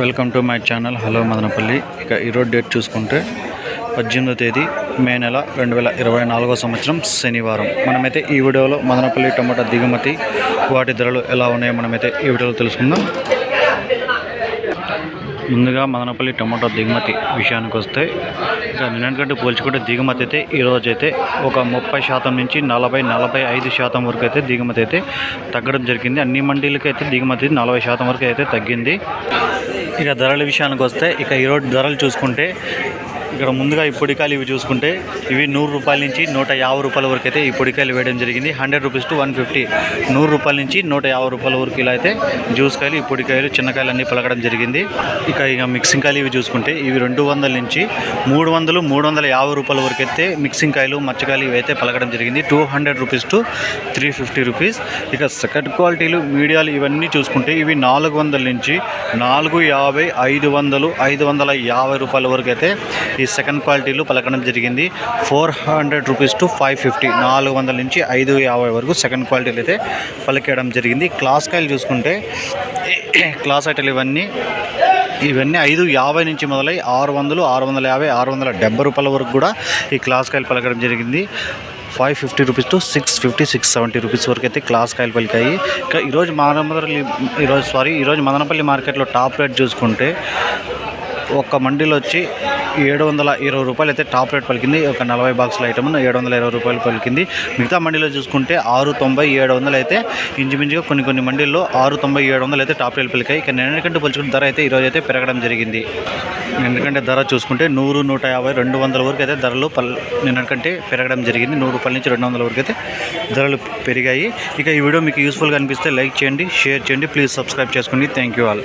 Welcome to my channel. Hello Madanapalle. ఇక ఈరోజు date చూసుకుంటే పద్దెనిమిదో తేదీ మే నెల రెండు వేల ఇరవై నాలుగో సంవత్సరం శనివారం. మనమైతే ఈ వీడియోలో మదనపల్లి టమాటా దిగుమతి వాటి ధరలు ఎలా ఉన్నాయో మనమైతే ఈ వీడియోలో తెలుసుకుందాం. ముందుగా మదనపల్లి టమాటా దిగుమతి విషయానికి వస్తే ఇక నిన్నటికంటే పోల్చుకుంటే దిగుమతి అయితే ఈరోజు అయితే ఒక ముప్పై శాతం నుంచి నలభై నలభై ఐదు శాతం వరకు అయితే దిగుమతి అయితే తగ్గడం జరిగింది. అన్ని మండీలకైతే దిగుమతి నలభై శాతం వరకు అయితే తగ్గింది. ఇక ధరల విషయానికి వస్తే ఇక ఈరోజు ధరలు చూసుకుంటే ఇక్కడ ముందుగా ఈ పొడికాయలు ఇవి చూసుకుంటే ఇవి నూరు రూపాయల నుంచి నూట యాభై రూపాయల వరకు అయితే ఈ పొడికాయలు వేయడం జరిగింది. Hundred rupees to one fifty. నూరు రూపాయల నుంచి నూట యాభై రూపాయల వరకు ఇలా అయితే జ్యూస్ కాయలు ఈ పొడికాయలు చిన్నకాయలు అన్నీ పలకడం జరిగింది. ఇక ఇక మిక్సింగ్ కాయలు ఇవి చూసుకుంటే ఇవి రెండు వందల నుంచి మూడు వందలు మూడు వందల యాభై రూపాయల వరకు అయితే మిక్సింగ్ కాయలు మచ్చకాయలు ఇవి అయితే పలకడం జరిగింది. Two hundred rupees to three fifty rupees. ఇక సెకండ్ క్వాలిటీలు మీడియాలు ఇవన్నీ చూసుకుంటే ఇవి నాలుగు వందల నుంచి నాలుగు యాభై ఐదు వందలు ఐదు వందల యాభై రూపాయల వరకు అయితే ఈ ఈ సెకండ్ క్వాలిటీలు పలకడం జరిగింది. Four hundred rupees to five fifty నాలుగు వందల నుంచి ఐదు యాభై వరకు సెకండ్ క్వాలిటీలు అయితే పలికేయడం జరిగింది. క్లాస్ కాయలు చూసుకుంటే క్లాస్ ఐటలు ఇవన్నీ ఇవన్నీ ఐదు యాభై నుంచి మొదలై ఆరు వందలు ఆరు వందల యాభై ఆరు వందల డెబ్బై రూపాయల వరకు కూడా ఈ క్లాస్ కాయలు పలకడం జరిగింది. Five fifty rupees to six fifty six seventy rupees వరకు అయితే క్లాస్ కాయలు పలికాయి. ఇంకా ఈరోజు మదనపల్లి ఈరోజు సారీ ఈరోజు మదనపల్లి మార్కెట్లో టాప్ రేట్ చూసుకుంటే ఒక మండీలో వచ్చి ఏడు వందల ఇరవై రూపాయలు అయితే టాప్ రేట్ పలికింది. ఒక నలభై బాక్సుల ఐటమ్ ఏడు వందల ఇరవై రూపాయలు పలికింది. మిగతా మండీలో చూసుకుంటే ఆరు తొంభై ఏడు వందలు అయితే ఇంచుమించుగా కొన్ని కొన్ని మండీల్లో ఆరు తొంభై ఏడు వందలు అయితే టాప్ రేట్ పలికాయి. ఇక నిన్నటికంటే పోల్చుకున్న ధర అయితే ఈరోజు అయితే పెరగడం జరిగింది. నిన్నటికంటే ధర చూసుకుంటే నూరు నూట యాభై రెండు వందల వరకు అయితే ధరలు పల్ నిన్నటికంటే పెరగడం జరిగింది. నూరు రూపాయల నుంచి రెండు వందల వరకు అయితే ధరలు పెరిగాయి. ఇక ఈ వీడియో మీకు యూస్ఫుల్గా అనిపిస్తే లైక్ చేయండి షేర్ చేయండి. ప్లీజ్ సబ్స్క్రైబ్ చేసుకోండి. Thank you all.